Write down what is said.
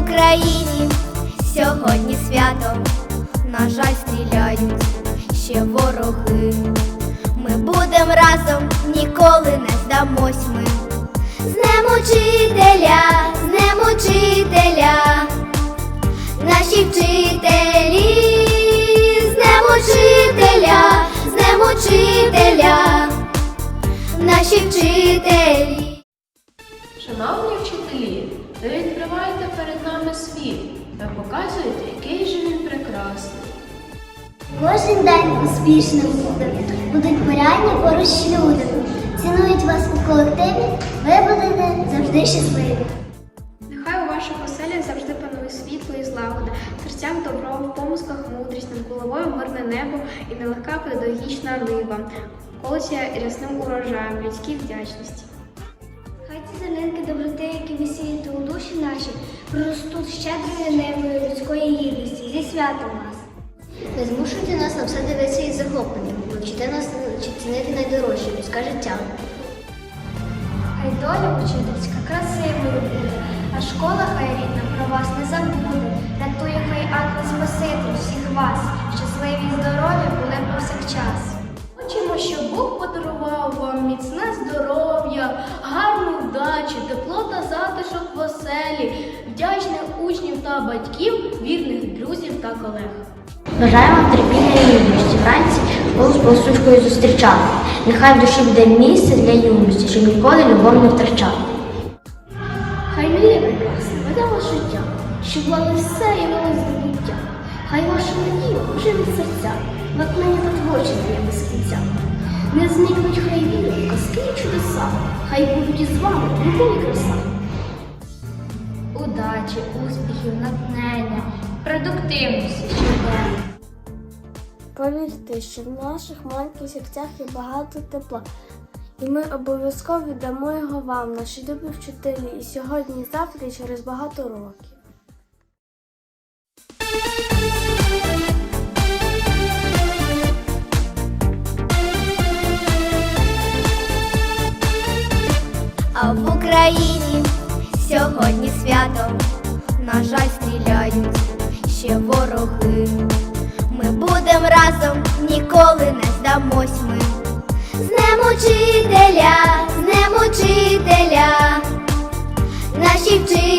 Україні сьогодні свято, на жаль, стріляють ще вороги. Ми будем разом, ніколи не здамось ми. З днем учителя, наші вчителі, з днем наші вчителі. Відкриваєте перед нами світ. Ви показуєте, який же він прекрасний. Кожен день успішним буде. Будуть порядні поруч люди. Цінують вас у колективі, ви будете завжди щасливі. Нехай у ваших оселях завжди панує світло і злагода, в серцях добро, в помислах мудрість, над головою мирне небо і нелегка педагогічна либа, колиться рясним урожаєм людській вдячності. Хай ці зеленки доброти, проростуть щедрою небою людської гідності зі святом вас. Не змушуйте нас на все дивитися із захопленням, навчите нас цінити найдорожче людське життя. Хай доля учительська красивою буде, а школа хай рідна про вас не забуде. Рятує хай ангел Спаситель всіх вас, щасливі й здорові були повсякчас. Хочемо, щоб Бог подарував вам міцне здоров'я, гарну вдачу, тепло та затишок в оселі, вдячних учнів та батьків, вірних друзів та колег. Бажаю вам терпіння і юності. Вранці школу з посучкою зустрічати. Нехай в душі буде місце для юності, щоб ніколи любов не втрачати. Хай мріє прекрасне, веде ваше життя, щоб мали все і мали здобуття. Хай ваша надія оживить серця, натхнення та творчість є без кінця. Не зникнуть хай віри, казки і чудеса, хай будуть із вами любов і краса. Удачі, успіхів, натхнення, продуктивності щоденно. Повірте, що в наших маленьких серцях є багато тепла, і ми обов'язково віддамо його вам, наші любі вчителі, і сьогодні, і завтра, і через багато років. А в Україні сьогодні свято, на жаль, стріляють ще вороги. Ми будем разом, ніколи не здамось ми. З днем учителя, з наші вчителі.